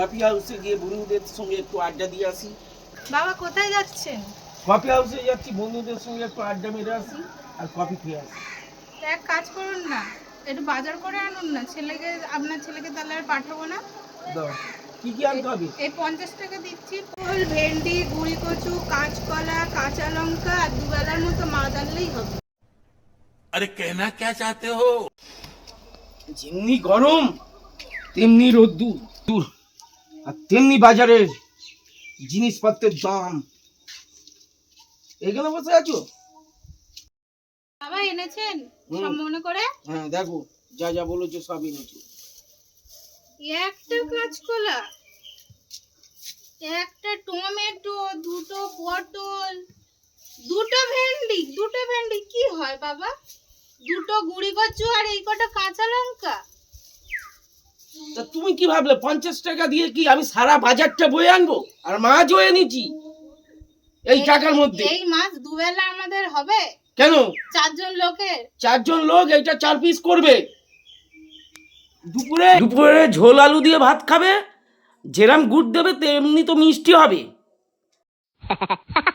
Copy হাউসে গিয়ে বন্ধুদের সঙ্গে একটু আড্ডা দিয়ে আসি। বাবা কোথায় যাচ্ছেন? কপি হাউসে যাচ্ছি বন্ধুদের সঙ্গে একটু আড্ডা মেরে আসি আর কফি খেয়ে আসি। এক কাজ করুন না একটু বাজার করে আনুন না ছেলেকে আপনার ছেলেকে তাহলে আর পাঠাবো না? কি কি আনতে হবে? এই পঞ্চাশ টাকা দিচ্ছি ফুল ভেন্ডি গুড়ি কচু কাঁচকলা কাঁচা লঙ্কা আর দুবেলার মতো মাছ আনলেই হবে। আরে কেনা কে চাতে হো? যেমনি গরম তেমনি রোদ্দুর। দূর। আর তেমনি বাজারের জিনিসপত্রের দাম। এখানে বসে আছো? বাবা এনেছেন? সব মনে করে? হ্যাঁ দেখো যা যা বলেছ সব এনেছো। একটা কাঁচকলা একটা টমেটো দুটো পটল দুটো ভেন্ডি দুটো ভেন্ডি কি হয় বাবা? দুটো গুড়ি কচু আর এই কটা কাঁচা লঙ্কা। তা তুমি কি ভাবলে পঞ্চাশ টাকা দিয়ে কি আমি সারা বাজারটা বয়ে আনব? আর মাছও এনেছি। এই টাকার মধ্যে। এই মাছ দুবেলা আমাদের হবে? কেন? চারজন লোকের? চারজন লোক এটা চার পিস করবে। দুপুরে? দুপুরে ঝোল আলু দিয়ে ভাত খাবে যেরাম গুড় দেবে তেমনি তো মিষ্টি হবে।